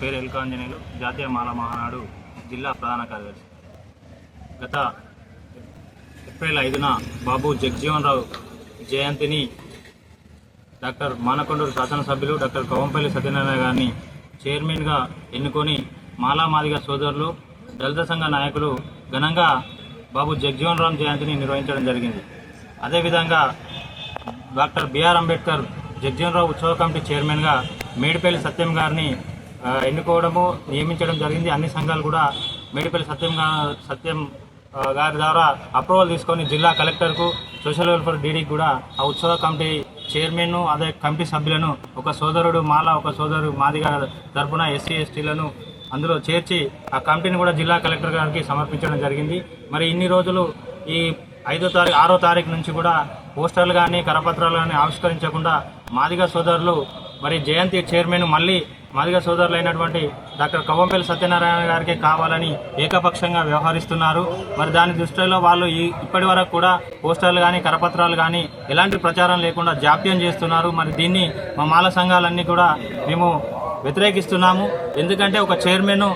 పేరు ఎల్కాంజనేయులు జాతీయ మాల మహానాడు జిల్లా ప్రధాన కార్యదర్శి. గత ఏప్రిల్ ఐదున బాబు జగజీవన్ రావు జయంతిని డాక్టర్ మానకొండూరు శాసనసభ్యులు డాక్టర్ కవంపల్లి సత్యనారాయణ గారిని చైర్మన్గా ఎన్నుకొని మాలామాదిగ సోదరులు దళిత సంఘ నాయకులు ఘనంగా బాబు జగ్జీవన్ రామ్ జయంతిని నిర్వహించడం జరిగింది. అదేవిధంగా డాక్టర్ బిఆర్ అంబేద్కర్ జగజీవన్ రావు ఉత్సవ కమిటీ చైర్మన్గా మేడిపల్లి సత్యం గారిని ఎన్నుకోవడము నియమించడం జరిగింది. అన్ని సంఘాలు కూడా మేడిపల్లి సత్యం సత్యం గారి ద్వారా అప్రూవల్ తీసుకొని జిల్లా కలెక్టర్కు సోషల్ వెల్ఫేర్ డీడీకి కూడా ఆ ఉత్సవ కమిటీ చైర్మన్ అదే కమిటీ సభ్యులను ఒక సోదరుడు మాల ఒక సోదరుడు మాదిగా తరపున ఎస్సీ ఎస్టీలను అందులో చేర్చి ఆ కమిటీని కూడా జిల్లా కలెక్టర్ గారికి సమర్పించడం జరిగింది. మరి ఇన్ని రోజులు ఈ ఐదో తారీఖు ఆరో తారీఖు నుంచి కూడా పోస్టర్లు కానీ కరపత్రాలు కానీ ఆవిష్కరించకుండా మాదిగా సోదరులు మరి జయంతి చైర్మన్ మళ్ళీ మాదిగ సోదరులు అయినటువంటి డాక్టర్ కవ్వంపల్లి సత్యనారాయణ గారికి కావాలని ఏకపక్షంగా వ్యవహరిస్తున్నారు. మరి దాని దృష్టిలో వాళ్ళు ఈ ఇప్పటి వరకు కూడా పోస్టర్లు కానీ కరపత్రాలు కానీ ఎలాంటి ప్రచారం లేకుండా జాప్యం చేస్తున్నారు. మరి దీన్ని మా మాల సంఘాలన్నీ కూడా మేము వ్యతిరేకిస్తున్నాము. ఎందుకంటే ఒక చైర్మన్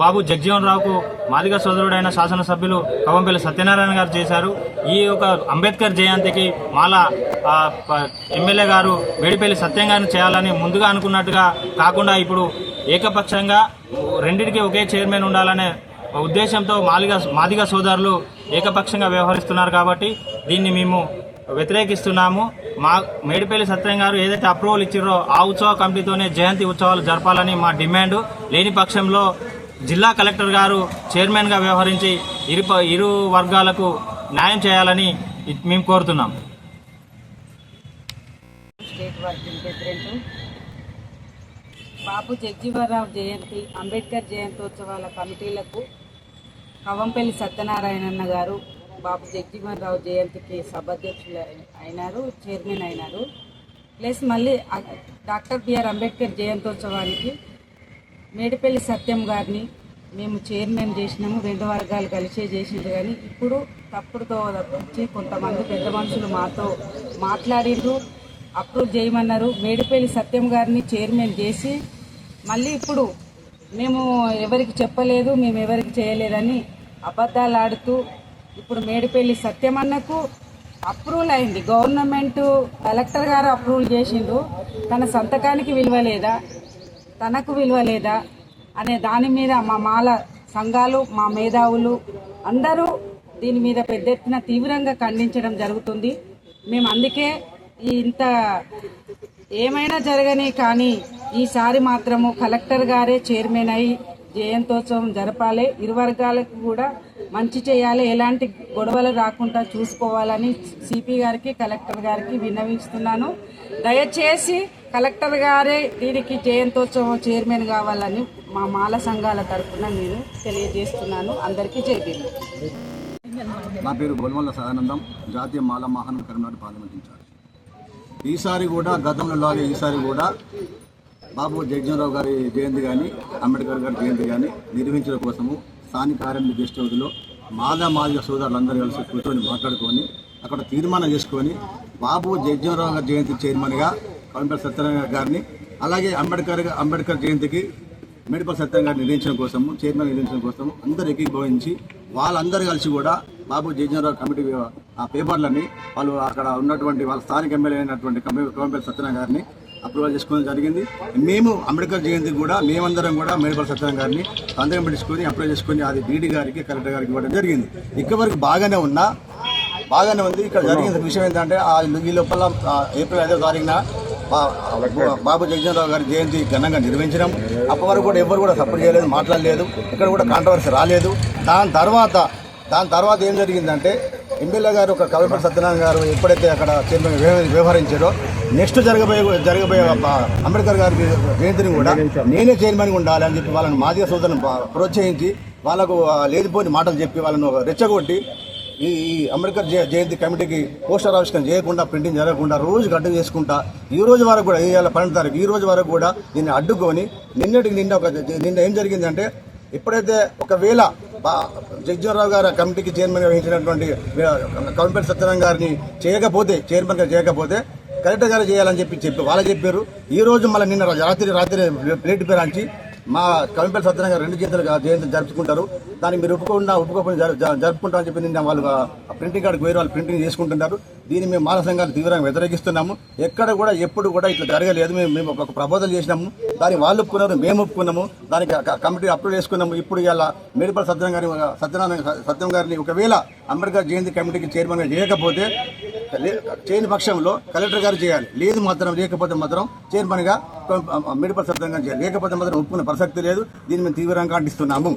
బాబు జగజీవన్ రావుకు మాదిగ సోదరుడైన శాసనసభ్యులు కవంపల్లి సత్యనారాయణ గారు చేశారు. ఈ యొక్క అంబేద్కర్ జయంతికి మాలా ఎమ్మెల్యే గారు వేడిపల్లి సత్యం గారిని చేయాలని ముందుగా అనుకున్నట్టుగా కాకుండా ఇప్పుడు ఏకపక్షంగా రెండింటికి ఒకే చైర్మన్ ఉండాలనే ఉద్దేశంతో మాదిగ మాదిగ సోదరులు ఏకపక్షంగా వ్యవహరిస్తున్నారు కాబట్టి దీన్ని మేము వ్యతిరేకిస్తున్నాము. మా మేడిపల్లి సత్యం గారు ఏదైతే అప్రూవల్ ఇచ్చారో ఆ ఉత్సవ కమిటీతోనే జయంతి ఉత్సవాలు జరపాలని మా డిమాండ్. లేని పక్షంలో జిల్లా కలెక్టర్ గారు చైర్మన్గా వ్యవహరించి ఇరు ప- ఇరు వర్గాలకు న్యాయం చేయాలని మేము కోరుతున్నాం. State working president. Babu Jagjivan Rao జయంతి అంబేద్కర్ జయంతోత్సవాల కమిటీలకు కవంపల్లి సత్యనారాయణన్న గారు బాబు జగ్జీవనరావు జయంతికి సభాధ్యక్షులు అయినారు చైర్మన్ అయినారు. ప్లస్ మళ్ళీ డాక్టర్ బిఆర్ అంబేద్కర్ జయంతోత్సవానికి మేడిపల్లి సత్యం గారిని మేము చైర్మన్ చేసినాము రెండు వర్గాలు కలిసే చేసింది కానీ ఇప్పుడు తప్పుడు వచ్చి కొంతమంది పెద్ద మనుషులు మాతో మాట్లాడిండ్రు అప్రూవ్ చేయమన్నారు. మేడిపల్లి సత్యం గారిని చైర్మన్ చేసి మళ్ళీ ఇప్పుడు మేము ఎవరికి చెప్పలేదు మేము ఎవరికి చేయలేదని అబద్ధాలు ఆడుతూ ఇప్పుడు మేడిపల్లి సత్యమన్నకు అప్రూవల్ అయింది. గవర్నమెంట్ కలెక్టర్ గారు అప్రూవల్ చేసిండ్రు తన సంతకానికి విలువ లేదా. తనకు విలువ లేదా అనే దాని మీద మా మాల సంఘాలు మా మేధావులు అందరూ దీని మీద పెద్ద ఎత్తున తీవ్రంగా ఖండించడం జరుగుతుంది. మేము అందుకే ఈ ఇంత ఏమైనా జరగని కానీ ఈసారి మాత్రము కలెక్టర్ గారే చైర్మన్ అయి జయంతోత్సవం జరపాలి. ఇరు వర్గాలకు కూడా మంచి చేయాలి. ఎలాంటి గొడవలు రాకుండా చూసుకోవాలని సిపి గారికి కలెక్టర్ గారికి విన్నవిస్తున్నాను. దయచేసి కలెక్టర్ గారే దీనికి జయంతోత్సవం చైర్మన్ కావాలని మా మాల సంఘాల తరఫున నేను తెలియజేస్తున్నాను. అందరికీ జైబీలు నా పేరు గొల్వల్ల సదానందం. జాతీయ మాల మహాన్ కరీంనగర్ పార్లమెంట్ ఇన్ఛార్జ్. ఈసారి కూడా గతంలో లాగే ఈసారి కూడా బాబు జగజీవనరావు గారి జయంతి కానీ అంబేద్కర్ గారి జయంతి కానీ నిర్వహించడం కోసము స్థానిక కార్యాలయ గెస్ట్ హౌస్లో మాదా మాదిగ సోదరులందరూ కలిసి కూర్చొని మాట్లాడుకొని అక్కడ తీర్మానం చేసుకొని బాబు జగజీవనరావు గారి జయంతి చైర్మన్గా కవంపల్లి సత్యనారాయణ గారిని అలాగే అంబేద్కర్ అంబేద్కర్ జయంతికి మెడికల్ సత్యనారాయణ గారిని నిర్ణయించడం కోసము చైర్మన్ నిర్ణయించడం కోసము అందరు ఏకీభవించి వాళ్ళందరూ కలిసి కూడా బాబు జయజనరావు కమిటీ ఆ పేపర్లని వాళ్ళు అక్కడ ఉన్నటువంటి వాళ్ళ స్థానిక ఎమ్మెల్యే అయినటువంటి కవంపల్లి సత్యనారాయణ గారిని అప్రూవల్ చేసుకోవడం జరిగింది. మేము అంబేద్కర్ జయంతి కూడా మేమందరం కూడా మేడిపల్లి సత్యనారాయణ గారిని సంతకం పెట్టుకొని అప్రూవల్ చేసుకొని అది డీడీ గారికి కలెక్టర్ గారికి ఇవ్వడం జరిగింది. ఇక్కడ వరకు బాగానే ఉన్నా బాగానే ఉంది. ఇక్కడ జరిగిన విషయం ఏంటంటే ఆ ఈ లోపల ఏప్రిల్ ఐదో తారీఖున బాబు జగజనరావు గారి జయంతి ఘనంగా నిర్వహించడం అప్పటి వరకు కూడా ఎవరు కూడా సపోర్ట్ చేయలేదు మాట్లాడలేదు. ఇక్కడ కూడా కాంట్రవర్సీ రాలేదు. దాని తర్వాత దాని తర్వాత ఏం జరిగిందంటే ఎమ్మెల్యే గారు ఒక కవిపడి సత్యనారాయణ గారు ఎప్పుడైతే అక్కడ చైర్మన్ వ్యవ- వ్యవహరించారో నెక్స్ట్ జరగబోయే జరగబోయే అంబేద్కర్ గారి జయంతిని కూడా నేనే చైర్మన్గా ఉండాలి అని చెప్పి వాళ్ళని మాదిగ సోదరులను ప- ప్రోత్సహించి వాళ్ళకు లేనిపోని మాటలు చెప్పి వాళ్ళను రెచ్చగొట్టి ఈ అంబేద్కర్ జయ- జయంతి కమిటీకి పోస్టర్ ఆవిష్కరణ చేయకుండా ప్రింటింగ్ జరగకుండా రోజు అడ్డు చేసుకుంటా ఈ రోజు వరకు కూడా ఇవాళ పన్నెండు తారీఖు ఈ రోజు వరకు కూడా దీన్ని అడ్డుకొని నిన్నటికి నిన్న ఒక నిన్న ఏం జరిగిందంటే ఎప్పుడైతే ఒకవేళ బా- గారు కమిటీకి చైర్మన్ వహించినటువంటి కౌన్పేట సత్యనారాయణ గారిని చేయకపోతే చైర్మన్ గారు చేయకపోతే కలెక్టర్ గారు చేయాలని చెప్పి చెప్పి వాళ్ళు చెప్పారు. ఈ రోజు మళ్ళీ నిన్న రాత్రి రాత్రి ప్లేట్ పేరాంచి మా కవింపల్లి సత్యనారాయణ గారు రెండు జయంతులు జయంతి జరుపుకుంటారు. దాన్ని మీరు ఒప్పుకుండా ఒప్పుకోకుండా జరు- జరుపుకుంటామని చెప్పి నిన్న వాళ్ళు ఆ ప్రింటింగ్ కార్డుకు వేరే వాళ్ళు ప్రింటింగ్ చేసుకుంటున్నారు. దీన్ని మేము మాల సంఘాలు తీవ్రంగా వ్యతిరేకిస్తున్నాము. ఎక్కడ కూడా ఎప్పుడు కూడా ఇట్లా జరగలేదు. మేము మేము ఒక ప్రపోజల్ చేసినాము. దాన్ని వాళ్ళు ఒప్పుకున్నారు మేము ఒప్పుకున్నాము. దానికి కమిటీ అప్రూవ్ చేసుకున్నాము. ఇప్పుడు ఇలా మేడిపల్లి సత్యనారాయణ గారి సత్యనారాయణ సత్యం గారిని ఒకవేళ అంబేద్కర్ జయంతి కమిటీకి చైర్మన్గా చేయకపోతే చేయని పక్షంలో కలెక్టర్ గారు చేయాలి. లేదు మాత్రం లేకపోతే మాత్రం చైర్మన్గా మెడిపల్ సబ్దంగా చేయాలి. లేకపోతే మాత్రం ఒప్పుకునే ప్రసక్తి లేదు. దీన్ని మేము తీవ్రంగా ఖండిస్తున్నాము.